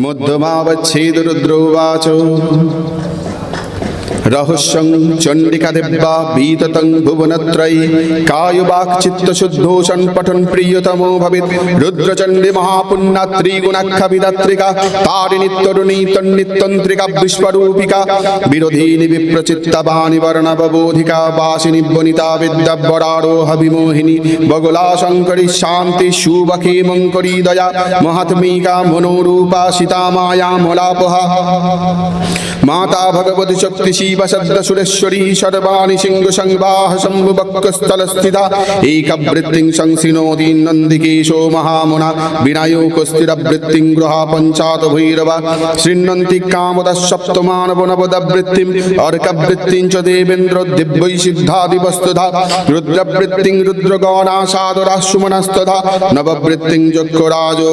মধ্যমাবচ্ছেদরুদ্রৌবাচ রহস্যং চণ্ডিকা দেব্যা বিততং ভুবনত্রয়ী কায়বাক চিত্তশুদ্ধোষণ পঠন প্রিয়তমো ভবেৎ। রুদ্রচণ্ডী মহাপুণ্যাত্রী গুণাখ্যা বিদাত্রিকা তারিণী তরুণী তন্নিতন্ত্রিকা বিশ্বরূপিকা বিরোধিনী বিপ্রচিত্তবাণী বর্ণববোধিকা বাসিনী বনিতা বিদ্যাবরারোহ বিমোহিনী বগুলা শঙ্করী শান্তি সুবখী মঙ্করী দয়া মহাত্মিকা মনোরূপা সীতা মায়া মলাপহা। মাতা ভগবতি শক্তি শিব সদ্র সুরেশ্বরী সর্বাণি সিংহ সংবাহ শম্ভুবক্ষস্থল স্থিতা। একবৃত্তিং সংসিনোদী নন্দিকেশো মহামুনা। বিনায়কস্থিরবৃত্তিং গৃহা পঞ্চাত ভৈরবা। শৃণ্বন্তি কামদ সপ্তমানব নবদবৃত্তিম। অর্কবৃত্তিং চ দেবেন্দ্র দিব্যৈ সিদ্ধাদিবস্তুধা। রুদ্রবৃত্তিং রুদ্রগণাসাদরা সুমনস্তধা। নববৃত্তিং যক্ষরাজো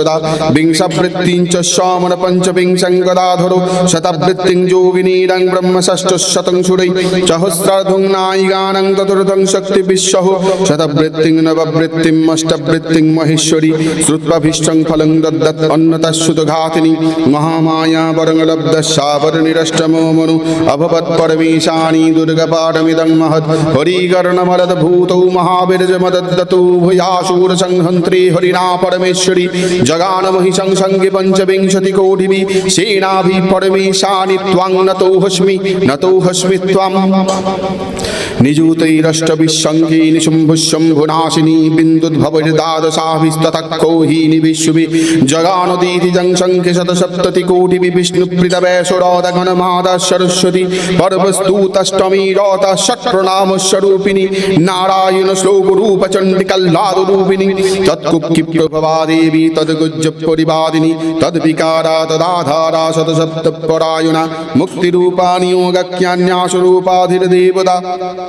ঋষিদারাদশষ্ঠদা বিংশবৃত্তিং চ সোমন পঞ্চবিংশং গদাধরো শতবৃত্তিং যোগিনীরং ব্রহ্ম ষষ্ঠশतं সুरै সহস্রার্ধং নায়িকানং চতুর্ধং শক্তি বিশ্বহ শতবৃত্তিং নববৃত্তিং অষ্টবৃত্তিং মহেশ্বরী শ্রুত্বাভীষ্টং ফলং দদ্দৎ অন্নতশ্রুত ঘাতিনী মহামায়া বরংলব্ধ সাবর নিরষ্টমো মনু অভবৎ পরমেশানি দুর্গপাঠমিদং মহৎ হরিকর্ণমরদ ভূতৌ মহাবীর্যমদদ্দতু ভূয়াসুর সংহন্ত্রী হরিণা পরমেশ্বরী জগান মহিষং সঙ্গে পঞ্চবিংশতি কোটিভি সেনাভি পরমেশানি ত্বাং নতৌ হস্মি নতৌ হস্মি ত্বাম। নিযুতৈরষ্টবিসঙ্গে নিশুম্ভুশম্ভুনাশিনী বিন্দুদ্ভবৈর্দ্বাদশাভিস্তথক্ষৌহীনি বিশ্ববি জগানদীতিজং শঙ্খে শতসপ্ততি কোটিভি বিষ্ণুপ্রীতবেশরোদঘনমাদা সরস্বতী পর্বস্তূতষ্টমী রতা ষট্প্রণামস্বরূপিণী নারায়ণ শ্লোকরূপ চণ্ডিকল্লাদরূপিণী তৎকুক্ষি প্রভবা দেবী তদ্গুজ্জ পরিবাদিনী তদ্বিকারা তদাধারা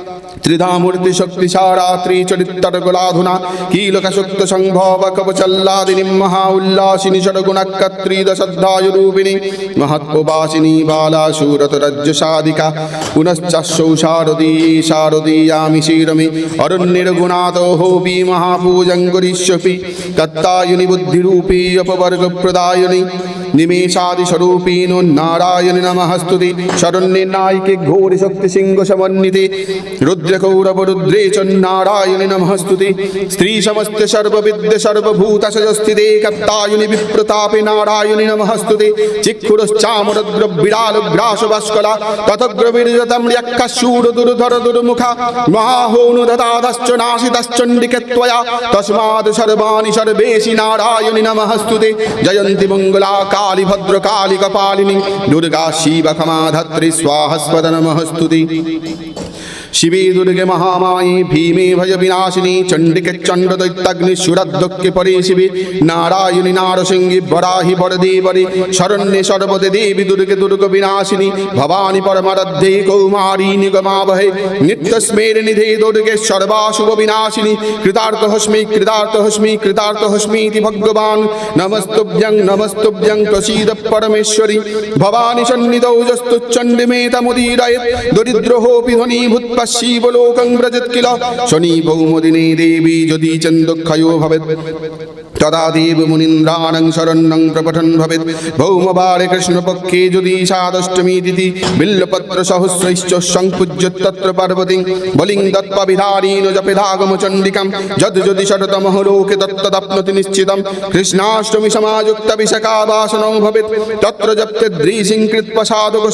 শতসপ্তপরায়ণা মুক্তিরূপাণি যোগজ্ঞান্যাসুরূপাধির্দেবতা ত্রিধামূর্তি শক্তিসারা ত্রিচরিত্তরগুলাধুনা কীলকসুক্ত সংভব কবচল্লাদিনী মহা উল্লাসিনী ষডগুণকত্রিদশদ্ধায়ুরূপিণী মহৎপবাসিনী বালা শূরতরজ্জসাদিকা পুনশ্চাশৌ শারদী শারদীয়ামি শিরমি অরণ্যের্গুণাতো হোপি মহাপূজং করিষ্যপি কত্তায়ুনি বুদ্ধিরূপী অপবর্গপ্রদায়িনী निमेषादिस्वरूपीनो नारायण नमःस्तुति शरण्ये नायिके घोरिशक्तिसिंहसमन्विते रुद्रकौरवरुद्रे च नारायणे नमःस्तुति स्त्रीसमस्ते सर्वविद्य सर्वभूतसजस्थिते कप्तायुनि विप्रतापे नारायणे नमःस्तुते चिक्खुरश्चामरुद्रविडालग्रासभास्कला तथग्रविरजतं यक्कशूरदुर्धर दुर्मुखा महाहोनुदताधश्च नाशितश्चण्डिके त्वया तस्मात् सर्वाणि सर्वेशि नारायणि नमःस्तुते जयन्ति मङ्गलाका काली भद्रकाली कपालिनी दुर्गा शिवखमाधत्रि स्वाहस्पद नमः स्तुति শিবে দুর্গে মহামায়ী, ভীমে ভয় বিনাশিনী, চণ্ডিকে চণ্ড দৈত্যাগ্নি সুরাধ্যক্ষে পরে শিবে নারায়ণী নারসিংহী, বরাহি বরদেবরে, শরণ্যে সর্বদে দেবী দুর্গে দুর্গ বিনাশিনী, ভবানী পরমারাধ্যে কৌমারী নিগমাবহে, নিত্যস্মের নিধে দুর্গে সর্বাশুভ বিনাশিনী কৃতার্থ হস্মি কৃতার্থ হস্মি কৃতার্থ হস্মি ইতি ভগবান, নমস্তুভ্যং নমস্তুভ্যং পশ্চিবলোকং ব্রজৎ কিল শনি বৌমদিনী দেবী যদি চন্দক্ষয়ো ভবেত। তদা দেব মুনীন্দ্রাণং শরণ্যং প্রপঠন ভবেৎ। ভৌমবারে কৃষ্ণপক্ষে যদি সাদষ্টমী দিতি বিল্লপত্র সহস্রৈশ্চ সংপূজ্য তত্র পার্বতী। বলিং দত্তবিধারীন জপেধাগম চণ্ডিকাম, যদ যদি শরতমহ লোকে দত্তদপ্নতি নিশ্চিতম। কৃষ্ণাষ্টমী সমাযুক্ত বিশাখাবাসনং ভবেৎ। তত্র জপ্তে দ্রিসিং কৃত্বা সাধক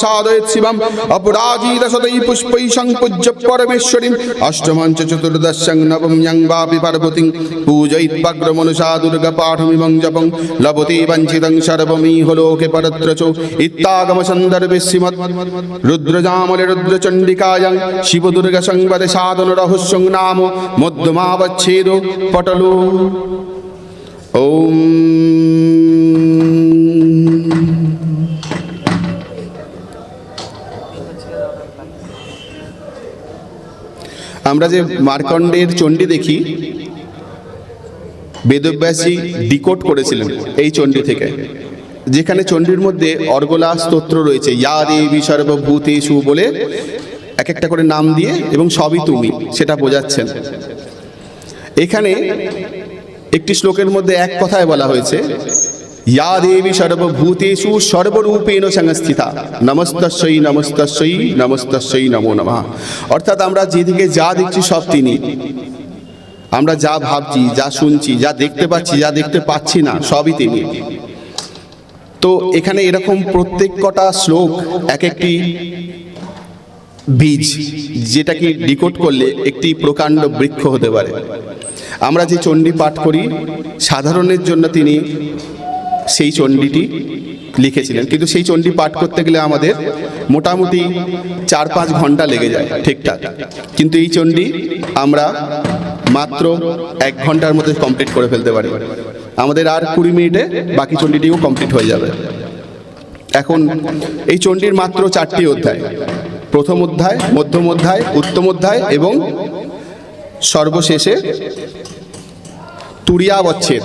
শিবম। অপরাজিত পুষ্পৈ পরমেশ্বরীম। বাপি দুর্গা পাঠমিমং জপং লভতে বঞ্চিতং সর্বমিহ লোকে পরত্র চ ইত্যাগম সন্দর্ভে শ্রীমৎ রুদ্রজামলে রুদ্রচণ্ডিকায়ং শিব দুর্গা সংবাদে সাধন রহস্যং নাম মধ্যমাবচ্ছেদ পটলো ওম আমরা যে মার্কণ্ডের চণ্ডী দেখি বেদব্যাসী ডিকোড করেছিলেন এই চণ্ডী থেকে। যেখানে চণ্ডীর মধ্যে অর্গলা স্তোত্র রয়েছে, ইয়া দেবী সর্বভূতেষু বলে এক একটা করে নাম দিয়ে এবং সবই তুমি, সেটা বোঝাচ্ছেন। এখানে একটি শ্লোকের মধ্যে এক কথায় বলা হয়েছে, ইয়া দেবী সর্বরূপেণ সংস্থিতা নমস্তস্যই নমস্তস্যই নমস্তস্যই নমো নমঃ। অর্থাৎ আমরা যেদিকে যা দেখছি সব তিনি। আমরা যা ভাবছি, যা শুনছি, যা দেখতে পাচ্ছি, যা দেখতে পাচ্ছি না, সবই তিনি। তো এখানে এরকম প্রত্যেক কটা শ্লোক এক একটি বীজ যেটাকে ডিকোড করলে একটি প্রকাণ্ড বৃক্ষ হতে পারে। আমরা যে চণ্ডী পাঠ করি, সাধারণের জন্য তিনি সেই চণ্ডীটি লিখেছিলেন। কিন্তু সেই চণ্ডী পাঠ করতে গেলে আমাদের মোটামুটি চার পাঁচ ঘণ্টা লেগে যায় ঠিকঠাক। কিন্তু এই চণ্ডী আমরা মাত্র এক ঘণ্টার মধ্যে কমপ্লিট করে ফেলতে পারি। আমাদের আর কুড়ি মিনিটে বাকি চণ্ডীটিও কমপ্লিট হয়ে যাবে। এখন এই চণ্ডীর মাত্র চারটি অধ্যায়। প্রথম অধ্যায়, মধ্যম অধ্যায়, উত্তম অধ্যায় এবং সর্বশেষে তুরিয়াবচ্ছেদ।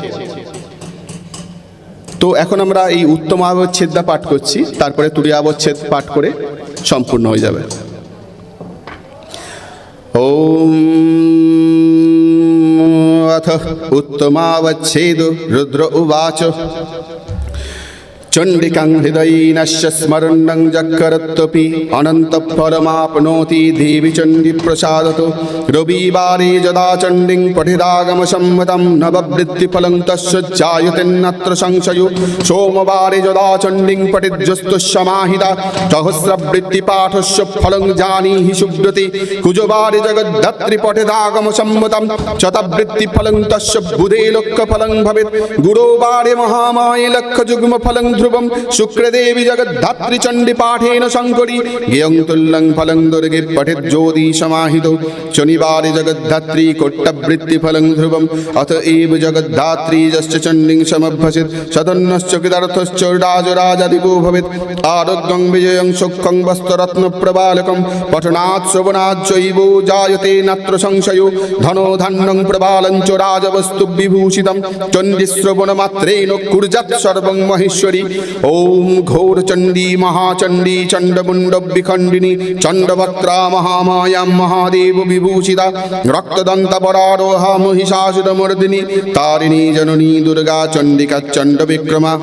তো এখন আমরা এই উত্তম আবচ্ছেদটা পাঠ করছি, তারপরে তুরিয়াবচ্ছেদ পাঠ করে সম্পূর্ণ হয়ে যাবে। ওম अथ उत्तमावच्छेद रुद्र उवाच চণ্ডিকাং হৃদয়ীনশ্য স্মরণং যক্ষরত্বপি অনন্তপরমাপ্নোতি দেবী চণ্ডী প্রসাদত রবিবারে যদা চণ্ডীং পঠিরাগম সম্মতম নববৃত্তিফলং তস্য জায়তেন্নত্র সংশয় সোমবারে যদা চণ্ডীং পঠিজ্যস্তু সমাহিতা সহস্রবৃত্তিপাঠস্য ফলং জানীহি সুব্রতি কুজবারে জগদ্ধাত্রি পঠিরাগম সম্মতম শতবৃত্তিফলং তস্য বুধে লক্ষ্যফলং ভবেৎ গুরোবারে মহামায়ে লক্ষ্যযুগ্মফলং ধ্রুবম শুক্রদেবী জগদ্ধাত্রী চণ্ডী পাঠেন শঙ্করী। গেয়ং তুল্লং ফলং দুর্গে পঠে জ্যোতি সমাহিত। শনিবারে জগদ্ধাত্রী কোট্টবৃত্তি ফলং ধ্রুবম। অথ এব জগদ্ধাত্রী যশ্চ চণ্ডীং সমভ্যসিত সদন্নশ্চ কৃতার্থশ্চোর্ডাজ রাজাদিপো ভবেত। আরোগ্যং বিজয়ং সৌখ্যং বস্ত্ররত্নপ্রবালকম। পঠনাৎ শ্রবণাচ্চৈব জায়তে নাত্র সংশয়। ধনো ধান্যং প্রবালঞ্চ রাজবস্তু বিভূষিতম। চণ্ডীশ্রবণমাত্রেণ কুর্জাৎ সর্বং মহেশ্বরী। ॐ घोरचण्डी महाचण्डी चण्डमुण्डविखण्डिनी चण्डवक्त्रा महामायां महादेव विभूषिता रक्तदन्तपरारोहा महिषासुरमर्दिनी तारिणी जननी दुर्गा चण्डिका चण्डविक्रमा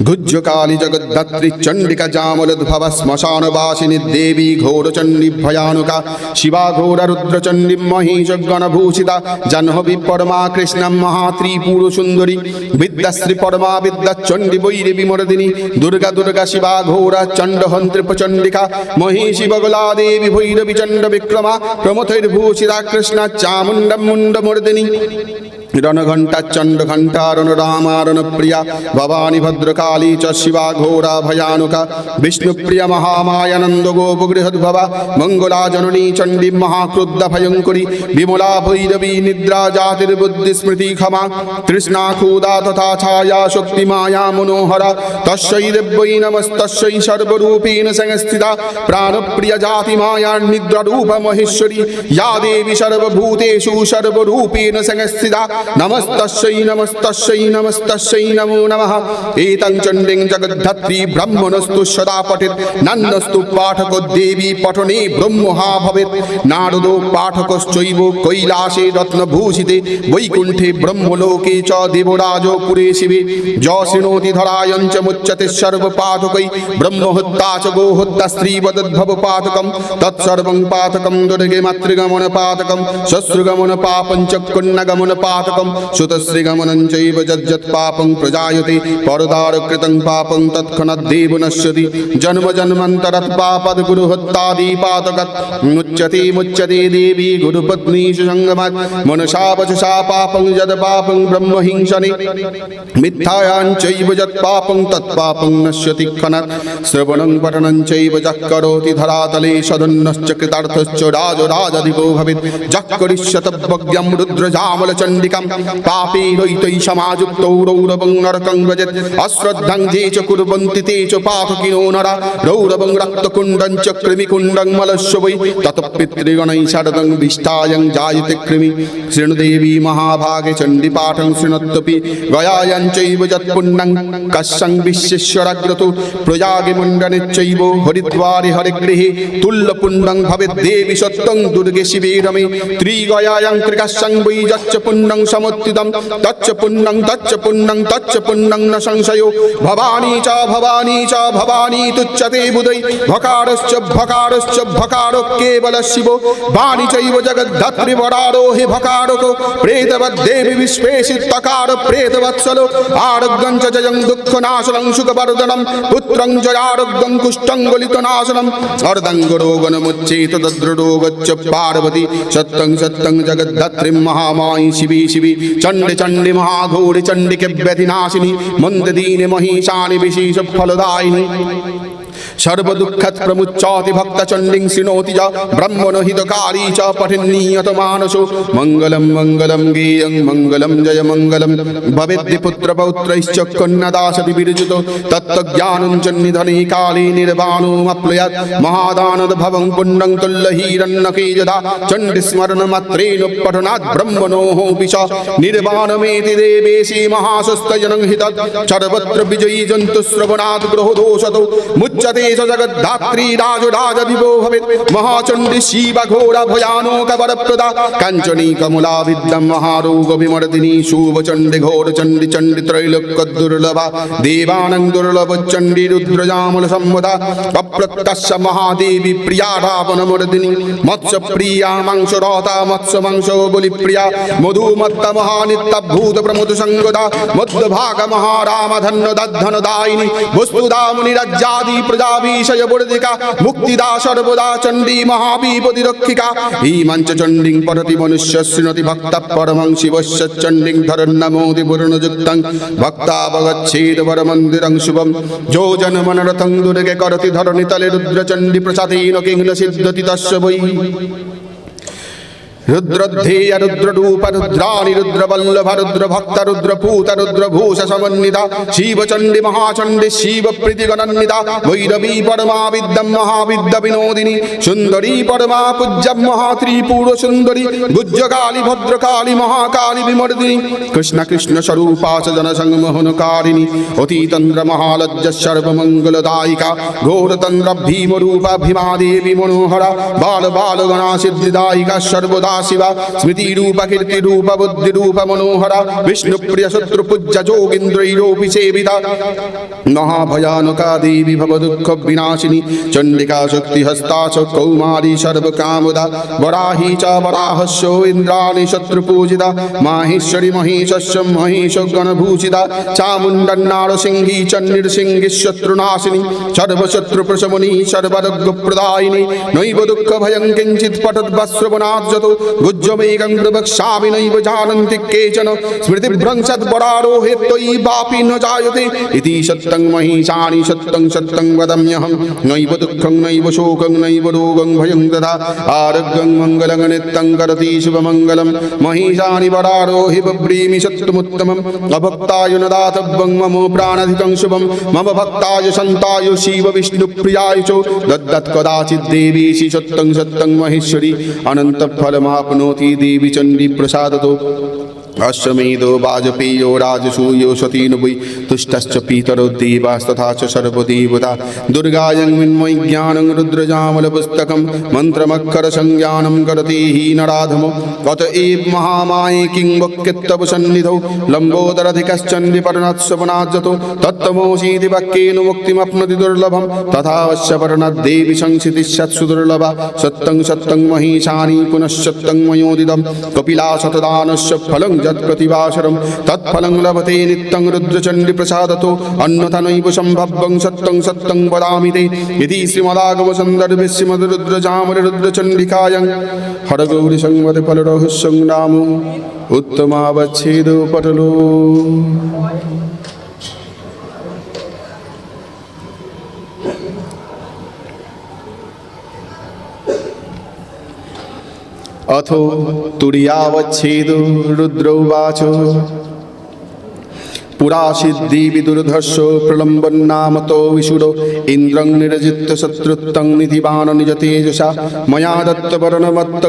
গুজ্জকালী জগদ্ধাত্রী চণ্ডিকা জামলদ্ভব শ্মশানবাসিনী দেবী ঘোরচণ্ডী ভয়ানুকা শিবা ঘোর রুদ্রচণ্ডী মহিষগণভূষিতা জাহ্নবী পরমা কৃষ্ণা মহাত্রিপুর সুন্দরী বিদ্যাশ্রী পরমা বিদ্যা চণ্ডী বৈরী বিমরদিনী দুর্গা দুর্গা শিবা ঘোর চণ্ডহন্ত্রী প্রচণ্ডিকা মহিষী বগলা দেবী ভৈরবী চণ্ড বিক্রমা প্রমথৈর্ভূষিতা কৃষ্ণা চামুণ্ডম মুণ্ডমর্দিনী मुण्डमर्दिनी रणघण्टा चण्डघण्टा रणरामारण प्रिया भवानी भद्रकाली च शिवा घोरा भयानुका विष्णुप्रिया महामायानन्द गोपगृहद्भवा मङ्गला जननी चण्डी महाक्रुद्ध भयङ्करी विमला भैरवी निद्रा जातिर्बुद्धिस्मृति क्षमा तृष्णा क्षुदा तथा छाया शक्तिमाया मनोहरा तस्यै दिव्यै नमस्तस्यै सर्वरूपेण संस्थिता प्राणप्रिय जातिमाया निद्रारूप महेश्वरी या देवी सर्वभूतेषु सर्वरूपेण संस्थिता বৈকুণ্ঠে ব্রহ্মলোকে চ দেবরাজ পুরে শিবে য শৃণোতি ধরায়ঞ্চ মুচ্যতে সর্বপাতকৈ ব্রহ্মহত্যা চ গোহত্যা তৎসর্বং দুর্গে মাতৃগমন শ্বশ্রুগমন পাপঞ্চ कुण्डगमन पातकं सुतश्रीगमनं चैव यज्जत् पापं प्रजायते परदारकृतं पापं तत्क्षणद्देव नश्यति जन्म जन्मन्तरत् पापद् गुरुहत्तादि पातकत् मुच्यते मुच्यते देवी गुरुपत्नीषु सङ्गमात् मनसा वचसा पापं यद् पापं ब्रह्महिंसने मिथ्यायाञ्चैव यत् पापं तत्पापं नश्यति क्षणात् श्रवणं पठनं चैव यः करोति धरातले सदन्नश्च कृतार्थश्च राजराजधिपो भवेत् यः करिष्यतभग्यं रुद्रजामलचण्डिकां পাপে রৈতৈ সমাযুক্ত রৌরবং নরকং ব্রজেত অশ্রদ্ধাং যে চ কুর্বন্তি তে চ পাপকিনো নরা রৌরবং রক্তকুণ্ডং চ কৃমিকুণ্ডং মলস্য বৈ তত পিতৃগণৈ শারদং বিষ্ঠায়ং জায়তে কৃমি শৃণুদেবী মহাভাগে চণ্ডীপাঠং শৃণত্বপি গয়ায়ং চৈব যৎপুণ্যং কশ্যং বিশ্বেশ্বরাগ্রতু প্রজাগিমুণ্ডনে চৈব হরিদ্বারে হরিগৃহে তুল্যপুণ্ডং ভবে দেবী সত্যং দুর্গে শিবে রমে ত্রিগয়ায়ং কৃকাশ্যং বৈ যচ্চ পুণ্যং সমুত্থিতম তচ্চ পুণ্যং তচ্চ পুণ্যং তচ্চ পুণ্যং ন সংশয়ো ভবানী চ ভবানী চ ভবানী তুচ্যতে বুধৈ ভকারশ্চ ভকারশ্চ ভকার কেবল শিব বাণী চৈব জগদ্ধাত্রী বরারো হি ভকারক প্রেতবদ্দেবী বিশ্বেশি তকার প্রেতবৎসল আরোগ্যং চ জয়ং দুঃখ নাশনং সুখবর্ধনম পুত্রং জয়ারোগ্যং কুষ্ঠং গলিত নাশনম অর্ধঙ্গরোগনমুচ্চেত তদ্রোগচ্চ পার্বতী সত্যং সত্যং জগদ্ধাত্রীম মহামায়ী শিবী শিবী চণ্ডী চণ্ডী মহাঘোরি চণ্ডিকে ব্যধিনাশিনী মন্দদীনে মহিষানি বিশেষ ফলদায়িনী সর্বদুঃখৎ প্রমুচ্চাতি ভক্ত চণ্ডিং শৃণোতি চ ব্রহ্মণ হিতকারী চ পঠিন্নীয়ত মানসো মঙ্গলম মঙ্গলম, গেয়ং, মঙ্গলম, জয়, মঙ্গলম। ভবেদ্দি পুত্র পৌত্রৈশ্চ কন্যাদাসতি বিরজুত। তত্ত্বজ্ঞানং চ নিধনে কালে নির্বাণোমপ্লয়াৎ মহাদানদ ভবং পুণ্যং তুল্য হিরণ্যকে যদা চণ্ডী স্মরণ মাত্রেণ পঠনাৎ ব্রহ্মণোঃ বিশ নির্বাণমেতি দেবেশি মহাসস্তজনং হিতৎ। সর্বত্র বিজয়ী জন্তু শ্রবণাৎ গ্রহ দোষত মুচ্যতে স জগদ্ধাত্রী রাজ রাজদিবো ভবেৎ মহাচণ্ডী শিব ঘোরা ভয়ানক বরপ্রদা কাঞ্চনী কমলা বিদ্যম মহারোগ বিমর্দিনী শুভ চণ্ডী ঘোর চণ্ডী চণ্ডী ত্রৈলোক্য দুর্লভা দেবানং দুর্লভ চণ্ডী রুদ্রজামল সম্মদা অপ্রত্যস্য মহাদেবী প্রিয়া রাবণ মর্দিনী মৎস্য প্রিয়া মাংস রতা মৎস্য মাংস বলি প্রিয়া মধুমত্ত মহানিত্য ভূত প্রমোদ সঙ্গদা মধ্য ভাগ মহারাম ধন্য দধন দায়িনী বস্তুদা মুনিরাজ্যাদি প্রজা বিষয় বর্ধিকা মুক্তিদা সর্বদা চণ্ডী মহাবিপদি রক্ষিকা এই চণ্ডীং পরতি মনুষ্য শৃণতি ভক্ত পরমং শিবস্য চণ্ডীং ধরন্নমোদি পূর্ণযুক্তং ভক্তাবগচ্ছেদ বরমন্দিরং শুভম। মনরথং রুদ্রচণ্ডী প্রসাদীন কিংল সিদ্ধতি তস্য বৈ। রুদ্রধেয়া রুদ্ররূপ, রুদ্রাণি, রুদ্রবল্লভ, রুদ্রভক্ত রুদ্রভূত রুদ্রভূষ সমন্বিতা শিবচণ্ডী, মহাচণ্ডী শিব প্রীতিগণন্বিতা ভৈরবী পরমা বিদ্যম মহাবিদ্য বিনোদিনী, সুন্দরী পরমা পূজ্যম মহাত্রিপুর সুন্দরী কৃষ্ণ কৃষ্ণ স্বরূপা অতীতন্দ্র মহালজ্জ সর্বমঙ্গলদায়িকা, ঘোরতন্দ্র ভীমরূপা ভীমা মনোহরা, বাল বাল সিদ্ধিদায়িকা সর্বদা منوہر چنڈی کا شکریہ چام چن شتنا شمنی نو دکھدو प्रवक्ष्यामि नैव जानन्ति केचन स्मृतिभ्रंशद्वरारोहे त्वयि वापि न जायते इति सत्यं महिषाणि सत्यं सत्यं वदाम्यहं नैव दुःखं नैव शोकं नैव रोगं भयं तथा आरोग्यं मङ्गलं नित्यं करति शुभमङ्गलं महिषाणि वरारोहि बभ्रीमि सत्यमुत्तमम् अभक्ताय न दातव्यं मम प्राणधिकं शुभं मम भक्ताय सन्ताय शिव विष्णुप्रियाय च दद्दत् कदाचित् देवीशि सत्यं सत्यं महेश्वरी अनन्तफलमाप्नोति देवी चण्डी प्रसादतो अश्वमेधो वाजपेयो राजसूयो सतीनुवै तुष्टश्च पीतरो देवास्तथा च सर्वदेवता दुर्गायं विन्मयि ज्ञानं रुद्रजामलपुस्तकं मन्त्रमक्षरसंज्ञानं करति हीनराधमो अत एव महामाये किं वक्यत्तव सन्निधौ लम्बोदरधिकश्चण्डिपर्णत्स्वपनाज्जतो तत्तमोऽसीति वाक्येन मुक्तिमप्नोति दुर्लभं तथावश्य पर्णद्देवि संसितिस्सत्सु दुर्लभा सत्तं सत्तं महिषानि पुनश्चत्तं मयोदितं कपिला शतदानस्य फलं যৎপ্রতিভাসরম তৎফলং লভতে নিত্যং রুদ্রচণ্ডী প্রসাদতো অন্যথা নৈব সম্ভাব্যং সত্যং সত্যং বদামি তে ইতি শ্রীমদাগম সন্দর্ভে শ্রীমদরুদ্রজামর রুদ্রচণ্ডিকায়ং হরগৌরী উত্তমাবচ্ছেদ পটলো अथो तुर्यावच्छेदो रुद्रौवाच পুরা সিদ্ধি বিদুর্ধর্ষ প্রলম্বন নামতো বিশুর ইন্দ্রং নিরজিত শত্রুত্তং নিধিবান নিজ তেজসা ময়া দত্ত বরণমত্ত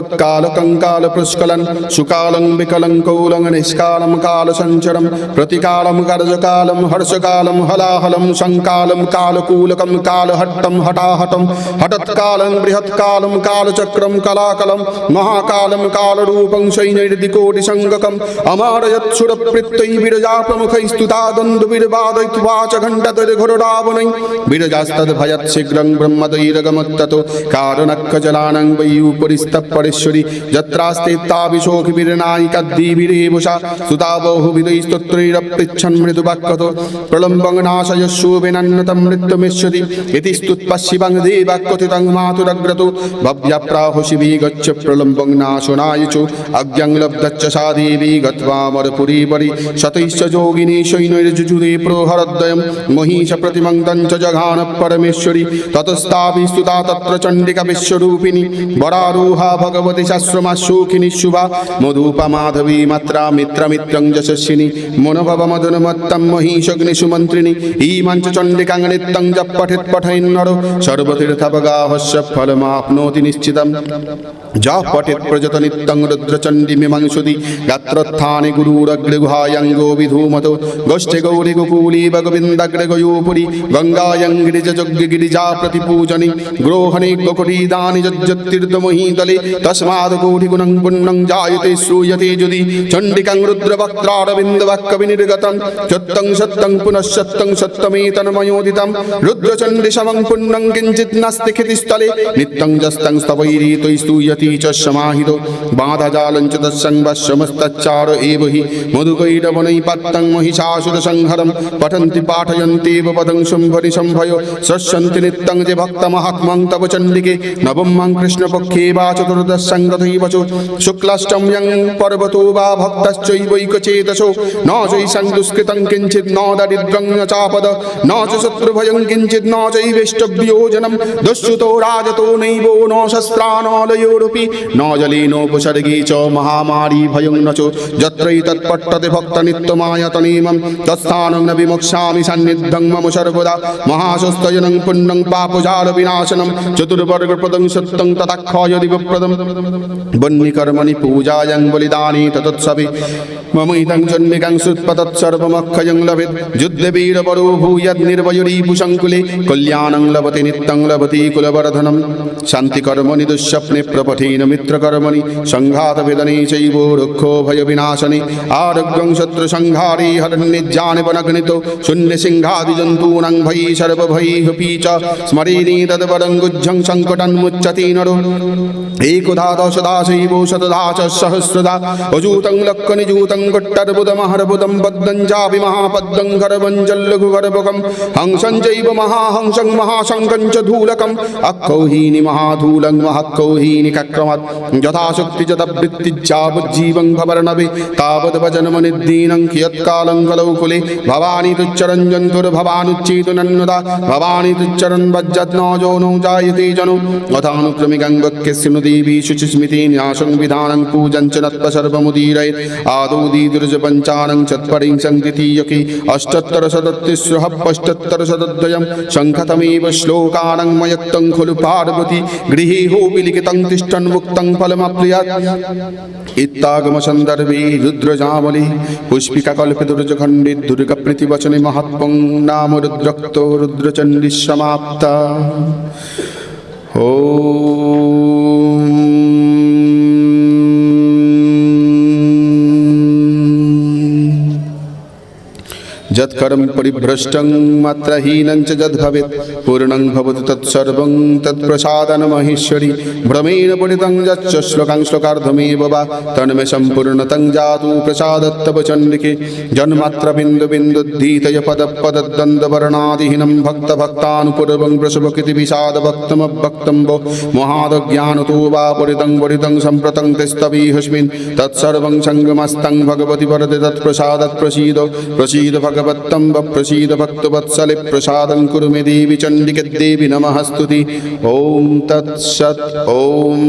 কাল পুষ্কলন সুকালং বিকলং কৌলং নিষ্কালম কাল সঞ্চরম প্রতিকালম কার্যকালম হর্ষকালম হলাহলম সংকালম কালকূলকম কালহট্টম হটাহটম হঠৎকালং বৃহৎকালম কালচক্রম কলাকলম মহাকালম কালরূপং অমারয়ৎসুর প্রত্যৈ বিরজা প্রমুখৈস্তুতা स्तुता दन्दुभिर्वादयित्वाच घण्टतैर्घोरावणै विरजास्तद्भयत् शीघ्रं ब्रह्मदैरगमत्ततो कारणक्कजलानां वैयूपरिस्तपरेश्वरि यत्रास्ते ताभिशोखिभिर्नायिकाद्दिभिरेवशा सुता बहुविधै स्तोत्रैरपृच्छन् मृदुवाक्कतो प्रलम्बङ्गनाशयस्युविनन्नतं मृत्युमिष्यति इति स्तुत्वा शिवां देवाक्कथितं मातुरग्रतो भव्यप्राहु शिवी गच्छ प्रलम्बं नाशुनायचु अज्ञं लब्धच्च सा देवी गत्वा मरपुरीपरि शतैश्च योगिनी সৈনৈর্যুজুরে প্রহরদ্বয় মহিষ প্রতিমং জঘান পরমেশ্বরী ততস্তাপি স্তুতা তত্র চণ্ডিকা বিশ্বরূপিণী বরারূহা ভগবতী শাশ্রমা সুখিনী শুভা মধুপা মাধবী মাত্রা মিত্রমিত্রং যশস্বিনী মনোভব মদন মত্তম মহিষগ্নি সুমন্ত্রিণী ইমাঞ্চ চণ্ডিকাং নিত্যং জপ পঠিত পঠৈন্নর সর্বতীর্থবগাহস্য ফলমাপ্নোতি নিশ্চিতম যা পঠিত প্রজত নিত্যং রুদ্রচণ্ডী মিমাংসুদি গাত্রোত্থানে গুরুরগ্রগুহায়ঙ্গো বিধূমত গোষ্ঠে গৌরী গোকুলি গোবিন্দাগ্রে গয়োপুরি গঙ্গায়ঙ্গিরিজ যজ্ঞগিরিজা প্রতিপূজনি গ্রোহণে গোকটি দানি যজ্জতীর্থমহীতলে তস্মাদ কোটি গুণং পুণ্যং জায়তে শ্রূয়তে যদি, চণ্ডিকং চণ্ডিকাং রুদ্রবক্ত্রারবিন্দবাক্কবিনির্গতং সত্যং সত্যং পুনঃসত্যং সত্যং সত্যমেতন্ময়োদিতম রুদ্রচণ্ডী সমং পুণ্যং কিঞ্চিত নাস্তি ক্ষিতিস্থলে, নিত্যং জস্তং স্তবৈরীতৈ স্তূয়তি চ সমাহিত বাঁধাজালঞ্চ তৎসংবাসমস্তচ্চার এব হি মধুকৈরবনৈ পাত্তং মহিষা महिषासुरसंहरं पठन्ति पाठयन्त्येव पदं शम्भरि शम्भयो सस्यन्ति नित्यं च भक्तमहात्मं तव चण्डिके नवमं कृष्णपक्षे वा चतुर्दशङ्गतैव च शुक्लाष्टम्यं पर्वतो वा भक्तश्चैवैकचेतसो न चैषं दुष्कृतं किञ्चित् न दरिद्रं न चापद न च शत्रुभयं किञ्चित् न चैवेष्टव्योजनं दुश्रुतो राजतो नैवो न शस्त्राणालयोरपि न जलेनोपसर्गे च महामारी भयं न च यत्रैतत्पट्टते তস্থানং নবী মোক্ষামি সান্নিধ্যং মম সর্বদা মহাসস্তজনং পুণ্যং পাপজাল বিনাশনম চতুর্বর্গ প্রদং সত্যং তদাক্ষয় দিবপ্রদম বন্নিকর্মণি পূজায়ং বলিদানি ততৎসবি মমৈতং জন্মিকাং সুৎপতৎসর্বমক্ষয়ং লভেত যুদ্ধে বীরবরো ভূয়দ নির্বয়রী পুসংকুলে কল্যাণং লভতি নিত্যং লভতি কুলবর্ধনম শান্তিকর্মণি দুঃস্বপ্নে প্রপথীন মিত্রকর্মণি সংঘাতভেদনে চৈব রুক্ষো ভয়বিনাশনে আরোগ্যং শত্রুসংহারী হরণ वनग्नितो शून्यसिंहादिजन्तूनां भयि सर्वभयैरपि च स्मरेणे तद्वरं गुज्जं सङ्कटन्मुच्यते नरो एकदा दशदा शैवो शतदा च सहस्रदा अजूतं लक्कनिजूतं गुट्टर्बुदमहर्बुदं पद्मं चापि महापद्मं गर्वं जल्लघुगर्भकं हंसं चैव महाहंसं महाशङ्खं च धूलकम् अक्कौहीनि महाधूलं महक्कौहीनि कक्रमत् यथाशक्ति च तद्वृत्तिज्यावज्जीवं भवर्णवे तावद्वजन्मनिर्दीनं कियत्कालं কলৌকুলে ভবানী ভবানুচ্চিত ভবানুচ্ছেদনন্নদা ভবানী তুচ্চরণ বজ্জত্নজো নৌ জায়তে জনু অথানুক্রমিকং বক্ষ্যে স্মৃদেবী শুচিস্মৃতি ন্যাসং বিধানং পূজং চ নত্ব সর্বমুদীরয় আদৌ দীদৃজ পঞ্চানং চৎপরিংসং দ্বিতীয়কি অষ্টোত্তর শতত্রিস্রহ পষ্টোত্তর শতদ্বয়ম সংখতমেব শ্লোকানং ময়ত্তং খলু পার্বতী গৃহে হোপি লিখিতং তিষ্ঠন্মুক্তং ফলমাপ্রিয়াত ইত্তাগম সন্দর্ভে রুদ্রজামলি পুষ্পিকা কল্পে দুর্যোগ খণ্ডে দুর্গা প্রীতিবচনে মহাত্মং নাম রুদ্রক্ত রুদ্রচণ্ডী সমাপ্তা। ও যৎকর্ম পরিভ্রষ্টং মাত্রাহীনং চ যদ্ভবেত পূর্ণং ভবতু তৎসর্বং তৎপ্রসাদন মহেশ্বরী ভ্রমেণ পরিতং যচ্চ শ্লোকাং শ্লোকার্ধমেব বা তন্মে সম্পূর্ণতং জাতু প্রসাদত্তব চণ্ডিকে জন্মাত্র বিন্দু বিন্দুদ্ধীতয় পদপদদ্বন্দ্ববর্ণাদিহীনম ভক্ত ভক্তানুপূর্বং প্রসভকৃতি বিষাদ ভক্তম ভক্তম্বো মহাদজ্ঞানতো বা পরিতং পরিতং সম্প্রতং তেস্তবীহস্মিন তৎসর্বং সঙ্গমস্তং ভগবতি বরদে তৎপ্রসাদৎ প্রসীদ প্রসীদ ভগব भवत्तम्ब प्रसीद भक्तवत्सले प्रसादं कुरु मे देवि चण्डिके देवि नमःस्तुति ॐ तत्सत् ॐ